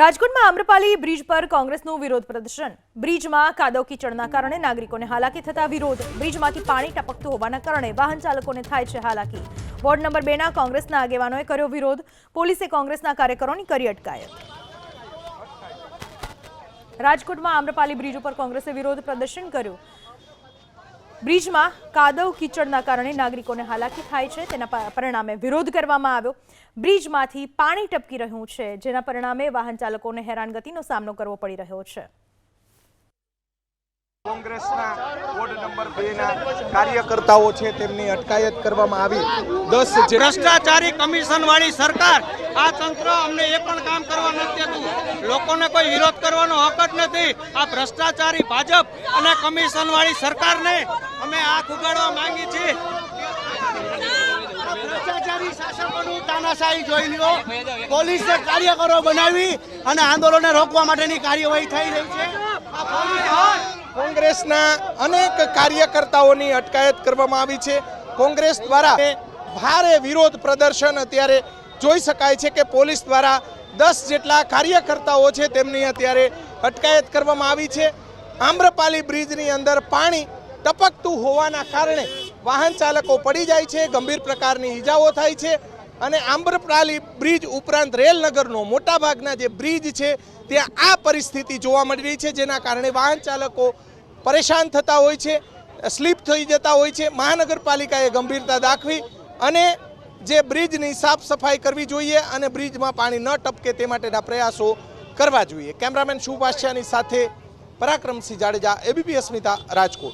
રાજકોટમાં આમ્રપાલી બ્રિજ પર કોંગ્રેસનું વિરોધ પ્રદર્શન. બ્રિજમાં કાદવ કીચડના કારણે નાગરિકોને હાલાકી થતા વિરોધ. બ્રિજમાંથી પાણી ટપકતું હોવાના કારણે વાહન ચાલકોને થાય છે હાલાકી. વોર્ડ નંબર બેના કોંગ્રેસના આગેવાનોએ કર્યો વિરોધ. પોલીસે કોંગ્રેસના કાર્યકરોની કરી અટકાયત. રાજકોટમાં આમ્રપાલી બ્રિજ ઉપર કોંગ્રેસે વિરોધ પ્રદર્શન કર્યું. બ્રિજમાં કાદવ કીચડના કારણે નાગરિકોને હાલાકી થાય છે. તેના પરિણામે વિરોધ કરવામાં આવ્યો. બ્રિજમાંથી પાણી ટપકી રહ્યું છે. જેના પરિણામે વાહન ચાલકોને હેરાનગતિનો સામનો કરવો પડી રહ્યો છે. કોંગ્રેસના વોર્ડ નંબર બે ના કાર્યકર્તાઓ છે તેમની અટકાયત કરવામાં આવી. દસ ભ્રષ્ટાચારી કમિશન વાળી સરકાર આ તંત્ર અમને એ પણ કામ કરવા નથી લોકોને કોઈ વિરોધ કરવાનો હક જ નથી. આ ભ્રષ્ટાચારી ભાજપ અને કમિશન વાળી સરકારને અમે આંખ ઉગાડવા માંગી છીએ. પોલીસે કાર્યકરો બનાવી અને આંદોલનને રોકવા માટેની કાર્યવાહી થઈ રહી છે. કોંગ્રેસના અનેક કાર્યકર્તાઓની અટકાયત કરવામાં આવી છે. કોંગ્રેસ દ્વારા ભારે વિરોધ પ્રદર્શન અત્યારે જોઈ શકાય છે કે પોલીસ દ્વારા દસ જેટલા કાર્યકર્તાઓ છે તેમની અત્યારે અટકાયત કરવામાં આવી છે. આમ્રપાલી બ્રિજની અંદર પાણી ટપકતું હોવાના કારણે વાહન ચાલકો પડી જાય છે, ગંભીર પ્રકારની ઈજાઓ થાય છે અને આમ્રપાલી બ્રિજ ઉપરાંત રેલનગરનો મોટાભાગના જે બ્રિજ છે ત્યાં આ પરિસ્થિતિ જોવા મળી રહી છે, જેના કારણે વાહન ચાલકો પરેશાન થતા હોય છે, સ્લીપ થઈ જતા હોય છે. મહાનગરપાલિકાએ ગંભીરતા દાખવી અને જે બ્રિજની સાફ સફાઈ કરવી જોઈએ અને બ્રિજમાં પાણી ન ટપકે તે માટેના પ્રયાસો કરવા જોઈએ. કેમેરામેન શુભાષ્યાની સાથે પરાક્રમસિંહ જાડેજા, એબીપી અસ્મિતા, રાજકોટ.